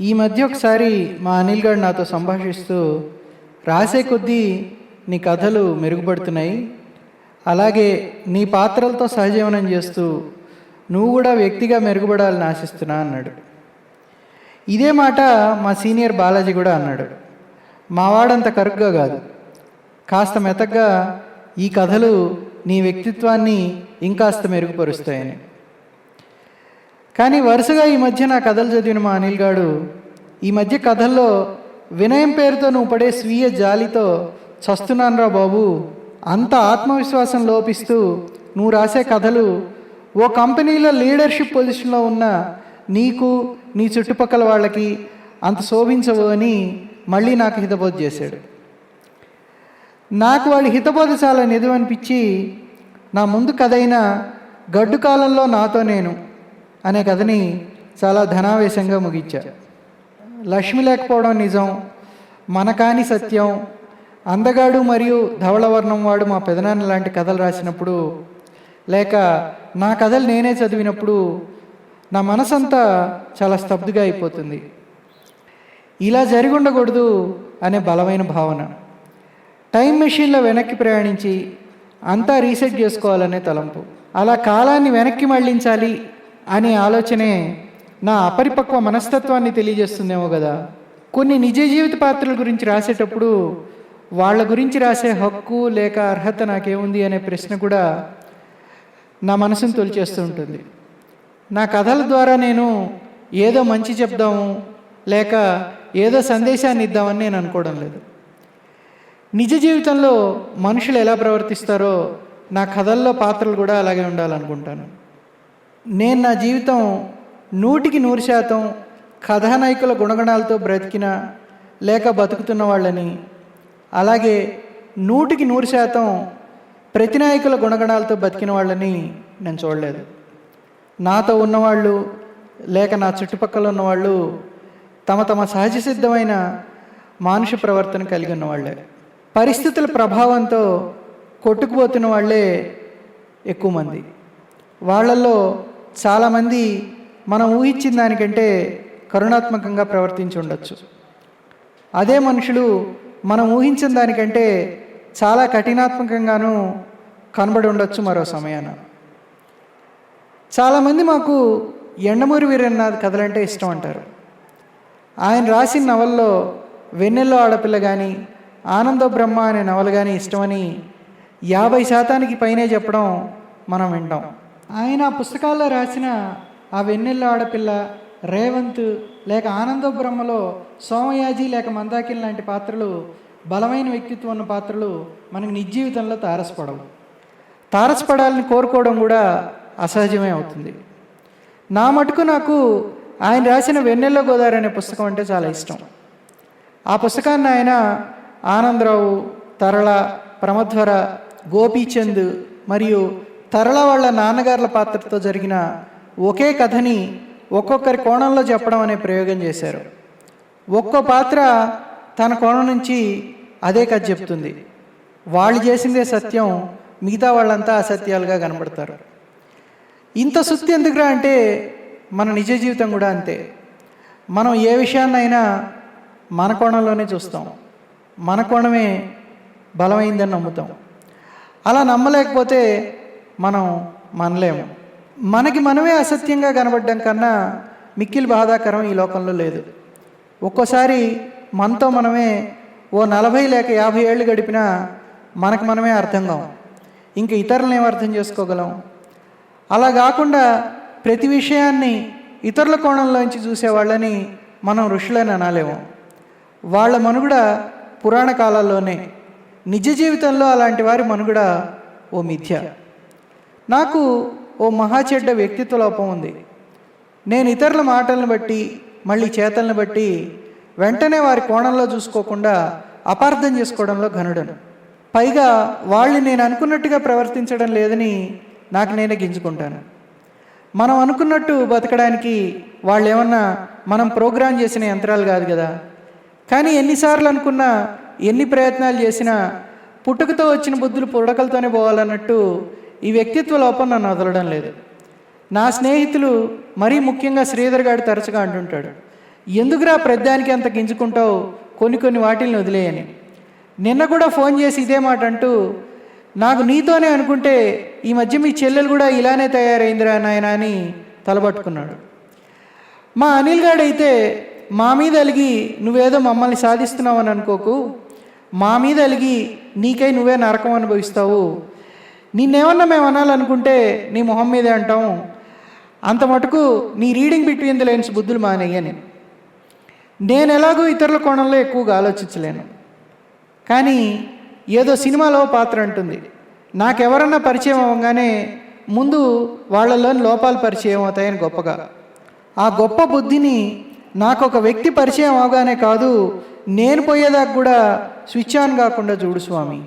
ఈ మధ్య ఒకసారి మా అనిల్ గారు నాతో సంభాషిస్తూ రాసే కొద్దీ నీ కథలు మెరుగుపడుతున్నాయి. అలాగే నీ పాత్రలతో సహజీవనం చేస్తూ నువ్వు కూడా వ్యక్తిగా మెరుగుపడాలని ఆశిస్తున్నా అన్నాడు. ఇదే మాట మా సీనియర్ బాలాజీ కూడా అన్నాడు. మావాడంత కరుగ్గా కాదు. కాస్త మెతగ్గా ఈ కథలు నీ వ్యక్తిత్వాన్ని ఇంకాస్త మెరుగుపరుస్తాయని. కానీ వరుసగా ఈ మధ్య నా కథలు చదివిన మా అనిల్ గాడు ఈ మధ్య కథల్లో వినయం పేరుతో నువ్వు పడే స్వీయ జాలితో చస్తున్నానురా బాబు. అంత ఆత్మవిశ్వాసం లోపిస్తూ నువ్వు రాసే కథలు ఓ కంపెనీలో లీడర్షిప్ పొజిషన్లో ఉన్న నీకు నీ చుట్టుపక్కల వాళ్ళకి అంత శోభించవు అని మళ్ళీ నాకు హితబోధ చేశాడు. నాకు వాడి హితబోధ చాలా నిజమనిపించి నా ముందు కథ అయిన గడ్డు కాలంలో నాతో నేను అనే కథని చాలా ధనావేశంగా ముగించా. లక్ష్మి లేకపోవడం నిజం మన కాని సత్యం అందగాడు మరియు ధవళవర్ణం వాడు మా పెదనాన్న లాంటి కథలు రాసినప్పుడు లేక నా కథలు నేనే చదివినప్పుడు నా మనసంతా చాలా స్తబ్దుగా అయిపోతుంది. ఇలా జరిగి ఉండకూడదు అనే బలమైన భావన. టైం మెషిన్లో వెనక్కి ప్రయాణించి అంతా రీసెట్ చేసుకోవాలనే తలంపు. అలా కాలాన్ని వెనక్కి మళ్ళించాలి అనే ఆలోచనే నా అపరిపక్వ మనస్తత్వాన్ని తెలియజేస్తుందేమో కదా. కొన్ని నిజ జీవిత పాత్రల గురించి రాసేటప్పుడు వాళ్ళ గురించి రాసే హక్కు లేక అర్హత నాకేముంది అనే ప్రశ్న కూడా నా మనసును తొలిచేస్తూ ఉంటుంది. నా కథల ద్వారా నేను ఏదో మంచి చెప్దాము లేక ఏదో సందేశాన్ని ఇద్దామని నేను అనుకోవడం లేదు. నిజ జీవితంలో మనుషులు ఎలా ప్రవర్తిస్తారో నా కథల్లో పాత్రలు కూడా అలాగే ఉండాలనుకుంటాను. నేను నా జీవితం నూటికి నూరు శాతం కథానాయకుల గుణగణాలతో బ్రతికిన లేక బతుకుతున్న వాళ్ళని అలాగే నూటికి నూరు శాతం ప్రతినాయకుల గుణగణాలతో బతికిన వాళ్ళని నేను చూడలేదు. నాతో ఉన్నవాళ్ళు లేక నా చుట్టుపక్కల ఉన్నవాళ్ళు తమ తమ సహజ సిద్ధమైన మానుష ప్రవర్తన కలిగి ఉన్నవాళ్ళే. పరిస్థితుల ప్రభావంతో కొట్టుకుపోతున్న వాళ్ళే ఎక్కువ మంది. వాళ్ళల్లో చాలామంది మనం ఊహించిన దానికంటే కరుణాత్మకంగా ప్రవర్తించి ఉండొచ్చు. అదే మనుషులు మనం ఊహించిన దానికంటే చాలా కఠినాత్మకంగాను కనబడి ఉండొచ్చు మరో సమయాన. చాలామంది మాకు ఎండమూరి వీరన్న కథలంటే ఇష్టం అంటారు. ఆయన రాసిన నవల్లో వెన్నెల్లో ఆడపిల్ల కానీ ఆనంద బ్రహ్మ అనే నవలు కానీ ఇష్టమని యాభై శాతానికి పైనే చెప్పడం మనం వింటాం. ఆయన ఆ పుస్తకాల్లో రాసిన ఆ వెన్నెల్లో ఆడపిల్ల రేవంత్ లేక ఆనంద బ్రహ్మలో సోమయాజి లేక మందాకిల్ లాంటి పాత్రలు బలమైన వ్యక్తిత్వం ఉన్న పాత్రలు మనకు నిజీవితంలో తారసపడవు. తారసపడాలని కోరుకోవడం కూడా అసహజమే అవుతుంది. నా మటుకు నాకు ఆయన రాసిన వెన్నెల్ల గోదావరి అనే పుస్తకం అంటే చాలా ఇష్టం. ఆ పుస్తకాన్ని ఆయన ఆనందరావు తరళ ప్రమధ్వర గోపీచంద్ మరియు తరల వాళ్ళ నాన్నగారుల పాత్రతో జరిగిన ఒకే కథని ఒక్కొక్కరి కోణంలో చెప్పడం అనే ప్రయోగం చేశారు. ఒక్కో పాత్ర తన కోణం నుంచి అదే కథ చెప్తుంది. వాళ్ళు చేసిందే సత్యం మిగతా వాళ్ళంతా అసత్యాలుగా కనబడతారు. ఇంత సుత్తి ఎందుకురా అంటే మన నిజ జీవితం కూడా అంతే. మనం ఏ విషయాన్నైనా మన కోణంలోనే చూస్తాం. మన కోణమే బలమైందని నమ్ముతాం. అలా నమ్మలేకపోతే మనం మనలేము. మనకి మనమే అసత్యంగా కనబడ్డం కన్నా మిక్కిలి బాధాకరం ఈ లోకంలో లేదు. ఒక్కోసారి మనతో మనమే ఓ నలభై లేక యాభై ఏళ్ళు గడిపినా మనకు మనమే అర్థం కావు ఇంక ఇతరులను ఏం అర్థం చేసుకోగలం? అలా కాకుండా ప్రతి విషయాన్ని ఇతరుల కోణంలోంచి చూసే వాళ్ళని మనం ఋషులని అనలేము. వాళ్ళ మనుగడ పురాణ కాలాల్లోనే నిజ జీవితంలో అలాంటి వారి మనుగడ ఓ మిథ్య. నాకు ఓ మహా చెడ్డ వ్యక్తిత్వ లోపం ఉంది. నేను ఇతరుల మాటలను బట్టి మళ్ళీ చేతలను బట్టి వెంటనే వారి కోణంలో చూసుకోకుండా అపార్థం చేసుకోవడంలో ఘనుడను. పైగా వాళ్ళు నేను అనుకున్నట్టుగా ప్రవర్తించడం లేదని నాకు నేనే గింజుకుంటాను. మనం అనుకున్నట్టు బతకడానికి వాళ్ళు ఏమన్నా మనం ప్రోగ్రాం చేసిన యంత్రాలు కాదు కదా. కానీ ఎన్నిసార్లు అనుకున్నా ఎన్ని ప్రయత్నాలు చేసినా పుట్టుకతో వచ్చిన బుద్ధులు పుడకలతోనే పోవాలన్నట్టు ఈ వ్యక్తిత్వ లోపం నన్ను వదలడం లేదు. నా స్నేహితులు మరీ ముఖ్యంగా శ్రీధర్ గారు తరచుగా అంటుంటాడు ఎందుకురా ప్రద్దానికి అంత గింజుకుంటావు? కొన్ని కొన్ని వాటిల్ని వదిలేయని. నిన్న కూడా ఫోన్ చేసి ఇదే మాట అంటూ నాకు నీతోనే అనుకుంటే ఈ మధ్య మీ చెల్లెలు కూడా ఇలానే తయారైందిరా నాయన అని తలబట్టుకున్నాడు. మా అనిల్ గాడైతే మా మీద అలిగి నువ్వేదో మమ్మల్ని సాధిస్తున్నావు అని అనుకోకు. మా మీద అలిగి నీకై నువ్వే నరకం అనుభవిస్తావు. నిన్నేమన్నా మేము అనాలనుకుంటే నీ మొహం మీదే అంటాం. అంత మటుకు నీ రీడింగ్ బిట్వీన్ ది లైన్స్ బుద్ధులు మానేయని నేను. ఎలాగో ఇతరుల కోణంలో ఎక్కువగా ఆలోచించలేను. కానీ ఏదో సినిమాలో పాత్ర అంటుంది. నాకెవరన్నా పరిచయం అవ్వగానే ముందు వాళ్ళలోని లోపాలు పరిచయం అవుతాయని గొప్పగా. ఆ గొప్ప బుద్ధిని నాకు ఒక వ్యక్తి పరిచయం అవగానే కాదు నేను పోయేదాకా కూడా స్విచ్ ఆన్ కాకుండా చూడు స్వామి.